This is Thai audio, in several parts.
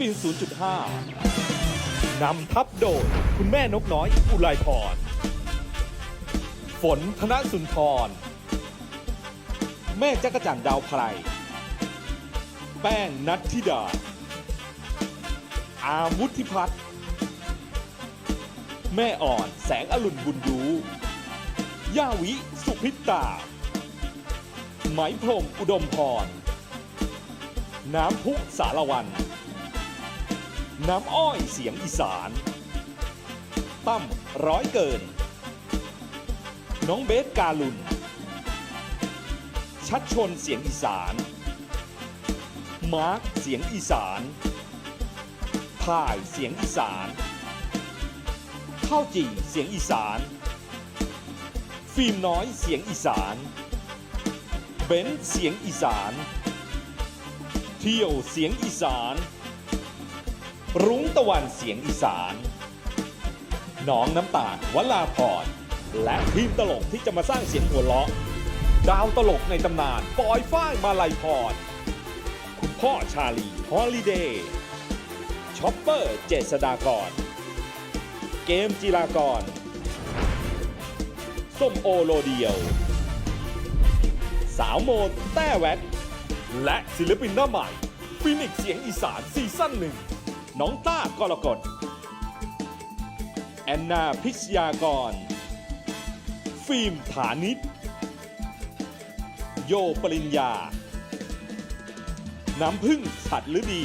ปีน0.5 นำทัพโดยคุณแม่นกน้อย อุไรพร ฝนธนสุนทร แม่จักรจันดาวไพร แป้งนัทธิดา อาวุธิพัฒน์แม่อ่อนแสงอรุณบุญยูย่าวิสุพิตตาไหมพรมอุดมพร น้ำพุสารวัน น้ำอ้อยเสียงอีสานตั้มร้อยเกิน น้องเบสกาลุน ชัดชนเสียงอีสาน มาร์คเสียงอีสานถ่ายเสียงอีสาน ข้าวจี่เสียงอีสาน ฟิล์มน้อยเสียงอีสาน เบนเสียงอีสาน เที่ยวเสียงอีสาน รุ้งตะวันเสียงอีสาน น้องน้ำตาลวลาพร และทีมตลกที่จะมาสร้างเสียงหัวเราะ ดาวตลกในตำนานปอยฝ้ายมาลัยพร คุณพ่อชาลีฮอลิเดย์ช็อปเปอร์เจษดากร เกมจีรากร ส้มโอโลเดียว สาวโมแต้แวดและศิลปินหน้าใหม่ฟินิกเสียงอีสานซีซั่นหนึ่ง น้องต้ากรกฎ แอนนาพิชยากร ฟิล์มฐานิชโยปริญญา น้ำพึ่งฉัดฤดี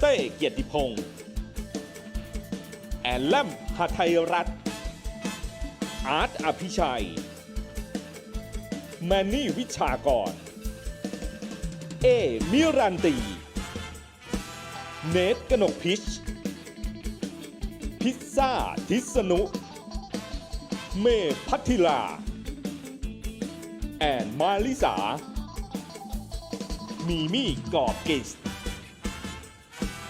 เต้เกียรติพงศ์แอนแลมหาไทยรัฐ อาร์ตอภิชัย แมนนี่วิชากร เอมิรันตี เนทกนกพิช พิซซ่าทิสนุ เมพัทธิลา แอนมาลิสา มีมี่กอบกิส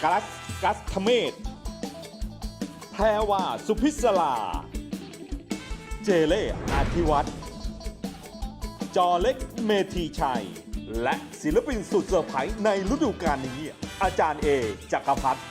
กัสกัสทเมศแพรวาสุพิศลา เจเล่อาธิวัตรจอเล็กเมธีชัย และศิลปินสุดเซอร์ไพรส์ในฤดูกาลนี้ อาจารย์เอจักรพัฒน์